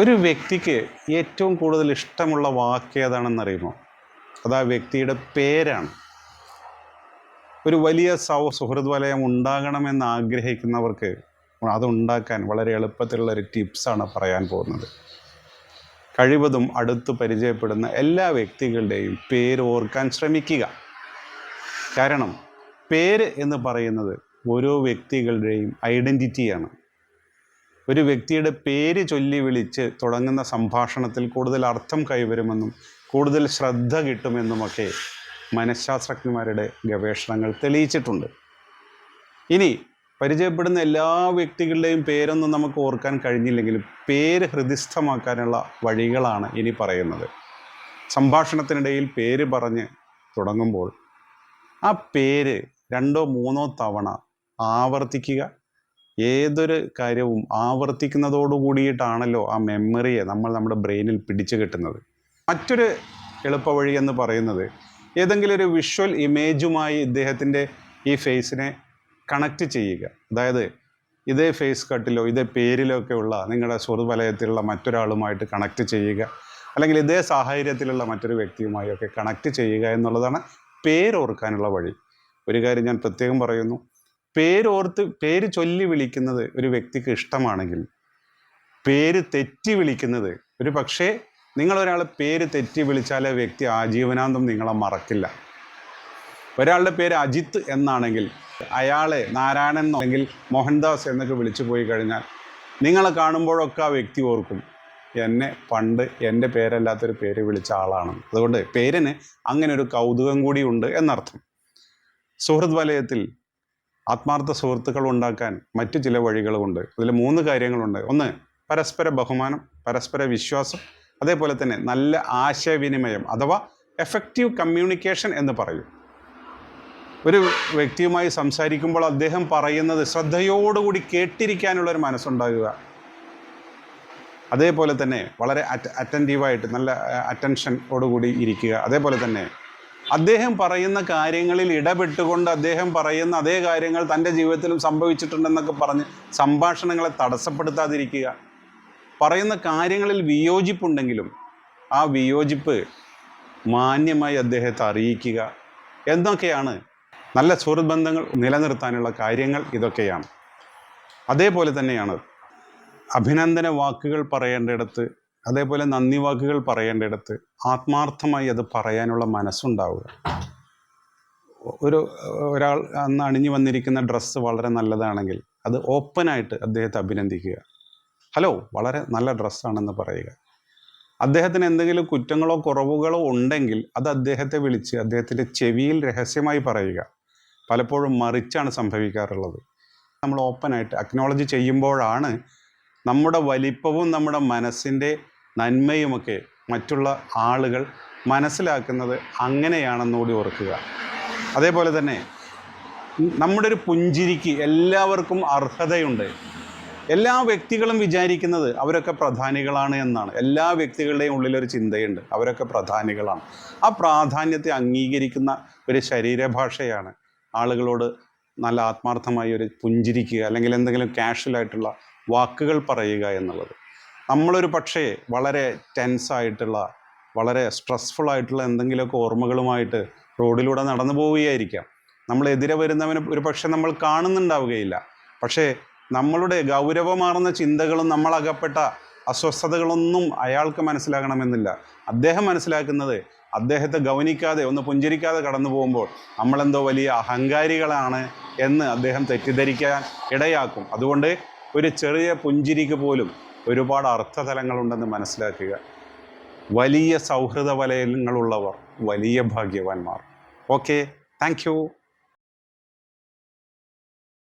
ഒരു വ്യക്തിക്ക് ഏറ്റവും കൂടുതൽ ഇഷ്ടമുള്ള വാക്ക് ഏതാണെന്നറിയുമോ അത് ആ വ്യക്തിയുടെ പേരാണ്. ഒരു വലിയ സൗ സുഹൃത് വലയം ഉണ്ടാകണമെന്ന് ആഗ്രഹിക്കുന്നവർക്ക് അതുണ്ടാക്കാൻ വളരെ എളുപ്പത്തിലുള്ള ഒരു ടിപ്സാണ് പറയാൻ പോകുന്നത്. കഴിവതും അടുത്ത് പരിചയപ്പെടുന്ന എല്ലാ വ്യക്തികളുടെയും പേര് ഓർക്കാൻ ശ്രമിക്കുക. കാരണം പേര് എന്ന് പറയുന്നത് ഓരോ വ്യക്തികളുടെയും ഐഡന്റിറ്റിയാണ് ഒരു വ്യക്തിയുടെ പേര് ചൊല്ലി വിളിച്ച് തുടങ്ങുന്ന സംഭാഷണത്തിൽ കൂടുതൽ അർത്ഥം കൈവരുമെന്നും കൂടുതൽ ശ്രദ്ധ കിട്ടുമെന്നുമൊക്കെ മനഃശാസ്ത്രജ്ഞന്മാരുടെ ഗവേഷണങ്ങൾ തെളിയിച്ചിട്ടുണ്ട്. ഇനി പരിചയപ്പെടുന്ന എല്ലാ വ്യക്തികളുടെയും പേരൊന്നും നമുക്ക് ഓർക്കാൻ കഴിഞ്ഞില്ലെങ്കിലും പേര് ഹൃദിസ്ഥമാക്കാനുള്ള വഴികളാണ് ഇനി പറയുന്നത്. സംഭാഷണത്തിനിടയിൽ പേര് പറഞ്ഞ് തുടങ്ങുമ്പോൾ ആ പേര് രണ്ടോ മൂന്നോ തവണ ആവർത്തിക്കുക ഏതൊരു കാര്യവും ആവർത്തിക്കുന്നതോട് കൂടിയിട്ടാണല്ലോ ആ മെമ്മറിയെ നമ്മൾ നമ്മുടെ ബ്രെയിനിൽ പിടിച്ചു കിട്ടുന്നത്. മറ്റൊരു എളുപ്പവഴി എന്ന് പറയുന്നത് ഏതെങ്കിലും ഒരു വിഷ്വൽ ഇമേജുമായി ഇദ്ദേഹത്തിന്റെ ഈ ഫേസിനെ കണക്റ്റ് ചെയ്യുക. അതായത് ഇതേ ഫേസ് കട്ടിലോ ഇതേ പേരിലോ ഒക്കെ ഉള്ള നിങ്ങളുടെ സുഹൃവലയത്തിലുള്ള മറ്റൊരാളുമായിട്ട് കണക്റ്റ് ചെയ്യുക. അല്ലെങ്കിൽ ഇതേ സാഹചര്യത്തിലുള്ള മറ്റൊരു വ്യക്തിയുമായി ഒക്കെ കണക്റ്റ് ചെയ്യുക എന്നുള്ളതാണ് പേരോർക്കാനുള്ള വഴി. ഒരു കാര്യം ഞാൻ പ്രത്യേകം പറയുന്നു. പേരോർത്ത് പേര് ചൊല്ലി വിളിക്കുന്നത് ഒരു വ്യക്തിക്ക് ഇഷ്ടമാണെങ്കിൽ പേര് തെറ്റി വിളിക്കുന്നത് ഒരു പക്ഷേ നിങ്ങളൊരാൾ പേര് തെറ്റി വിളിച്ചാൽ ആ വ്യക്തി ആജീവനാന്തം നിങ്ങളെ മറക്കില്ല. ഒരാളുടെ പേര് അജിത്ത് എന്നാണെങ്കിൽ അയാളെ നാരായണൻ അല്ലെങ്കിൽ മോഹൻദാസ് എന്നൊക്കെ വിളിച്ചു പോയി കഴിഞ്ഞാൽ നിങ്ങളെ കാണുമ്പോഴൊക്കെ ആ വ്യക്തി ഓർക്കും എന്നെ പണ്ട് എന്റെ പേരല്ലാത്തൊരു പേര് വിളിച്ച ആളാണ്. അതുകൊണ്ട് പേരിന് അങ്ങനെ ഒരു കൗതുകം കൂടി ഉണ്ട് എന്നർത്ഥം. സുഹൃത് വലയത്തിൽ ആത്മാർത്ഥ സുഹൃത്തുക്കൾ ഉണ്ടാക്കാൻ മറ്റു ചില വഴികളുമുണ്ട്. അതിൽ മൂന്ന് കാര്യങ്ങളുണ്ട്. ഒന്ന് പരസ്പര ബഹുമാനം പരസ്പര വിശ്വാസം അതേപോലെ തന്നെ നല്ല ആശയവിനിമയം അഥവാ എഫക്റ്റീവ് കമ്മ്യൂണിക്കേഷൻ എന്ന് പറയും. ഒരു വ്യക്തിയുമായി സംസാരിക്കുമ്പോൾ അദ്ദേഹം പറയുന്നത് ശ്രദ്ധയോടുകൂടി കേട്ടിരിക്കാനുള്ള ഒരു മനസ്സുണ്ടാകുക. അതേപോലെ തന്നെ വളരെ അറ്റ അറ്റന്റീവായിട്ട് നല്ല അറ്റൻഷനോടുകൂടി ഇരിക്കുക. അതേപോലെ തന്നെ അദ്ദേഹം പറയുന്ന കാര്യങ്ങളിൽ ഇടപെട്ടുകൊണ്ട് അദ്ദേഹം പറയുന്ന അതേ കാര്യങ്ങൾ തന്റെ ജീവിതത്തിലും സംഭവിച്ചിട്ടുണ്ടെന്നൊക്കെ പറഞ്ഞ് സംഭാഷണങ്ങളെ തടസ്സപ്പെടുത്താതിരിക്കുക. പറയുന്ന കാര്യങ്ങളിൽ വിയോജിപ്പുണ്ടെങ്കിലും ആ വിയോജിപ്പ് മാന്യമായി അദ്ദേഹത്തെ അറിയിക്കുക. എന്നൊക്കെയാണ് നല്ല സുഹൃത്ത് ബന്ധങ്ങൾ നിലനിർത്താനുള്ള കാര്യങ്ങൾ ഇതൊക്കെയാണ്. അതേപോലെ തന്നെയാണ് അഭിനന്ദന വാക്കുകൾ പറയേണ്ടിടത്ത് അതേപോലെ നന്ദി വാക്കുകൾ പറയേണ്ടിടത്ത് ആത്മാർത്ഥമായി അത് പറയാനുള്ള മനസ്സുണ്ടാവുക. ഒരു ഒരാൾ അന്ന് അണിഞ്ഞു വന്നിരിക്കുന്ന ഡ്രസ്സ് വളരെ നല്ലതാണെങ്കിൽ അത് ഓപ്പണായിട്ട് അദ്ദേഹത്തെ അഭിനന്ദിക്കുക. ഹലോ വളരെ നല്ല ഡ്രസ്സാണെന്ന് പറയുക. അദ്ദേഹത്തിന് എന്തെങ്കിലും കുറ്റങ്ങളോ കുറവുകളോ ഉണ്ടെങ്കിൽ അത് അദ്ദേഹത്തെ വിളിച്ച് അദ്ദേഹത്തിന്റെ ചെവിയിൽ രഹസ്യമായി പറയുക. പലപ്പോഴും മറിച്ചാണ് സംഭവിക്കാറുള്ളത്. നമ്മൾ ഓപ്പണായിട്ട് അക്നോളജ് ചെയ്യുമ്പോഴാണ് നമ്മുടെ വലിപ്പവും നമ്മുടെ മനസ്സിന്റെ നന്മയുമൊക്കെ മറ്റുള്ള ആളുകൾ മനസ്സിലാക്കുന്നത് അങ്ങനെയാണെന്നുകൂടി ഓർക്കുക. അതേപോലെ തന്നെ നമ്മുടെ ഒരു പുഞ്ചിരിക്ക് എല്ലാവർക്കും അർഹതയുണ്ട്. എല്ലാ വ്യക്തികളും വിചാരിക്കുന്നത് അവരൊക്കെ പ്രധാനികളാണ് എന്നാണ്. എല്ലാ വ്യക്തികളുടെയും ഉള്ളിലൊരു ചിന്തയുണ്ട്. അവരൊക്കെ പ്രധാനികളാണ്. ആ പ്രാധാന്യത്തെ അംഗീകരിക്കുന്ന ഒരു ശരീരഭാഷയാണ് ആളുകളോട് നല്ല ആത്മാർത്ഥമായി ഒരു പുഞ്ചിരിക്കുക അല്ലെങ്കിൽ എന്തെങ്കിലും കാഷ്വലായിട്ടുള്ള വാക്കുകൾ പറയുക എന്നുള്ളത്. നമ്മളൊരു പക്ഷേ വളരെ ടെൻസായിട്ടുള്ള വളരെ സ്ട്രെസ്ഫുൾ ആയിട്ടുള്ള എന്തെങ്കിലുമൊക്കെ ഓർമ്മകളുമായിട്ട് റോഡിലൂടെ നടന്നു പോവുകയായിരിക്കാം. നമ്മളെതിരെ വരുന്നവനെ ഒരു പക്ഷേ നമ്മൾ കാണുന്നുണ്ടാവുകയില്ല. പക്ഷേ നമ്മളുടെ ഗൗരവമാർന്ന ചിന്തകളും നമ്മളകപ്പെട്ട അസ്വസ്ഥതകളൊന്നും അയാൾക്ക് മനസ്സിലാകണമെന്നില്ല. അദ്ദേഹം മനസ്സിലാക്കുന്നത് അദ്ദേഹത്തെ ഗൗനിക്കാതെ ഒന്ന് പുഞ്ചിരിക്കാതെ കടന്നു പോകുമ്പോൾ നമ്മളെന്തോ വലിയ അഹങ്കാരികളാണ് എന്ന് അദ്ദേഹം തെറ്റിദ്ധരിക്കാൻ ഇടയാക്കും. അതുകൊണ്ട് ഒരു ചെറിയ പുഞ്ചിരിക്ക് പോലും ഒരുപാട് അർത്ഥതലങ്ങളുണ്ടെന്ന് മനസ്സിലാക്കുക. വലിയ സൗഹൃദ വലയങ്ങളുള്ളവർ വലിയ ഭാഗ്യവാന്മാർ. Okay thank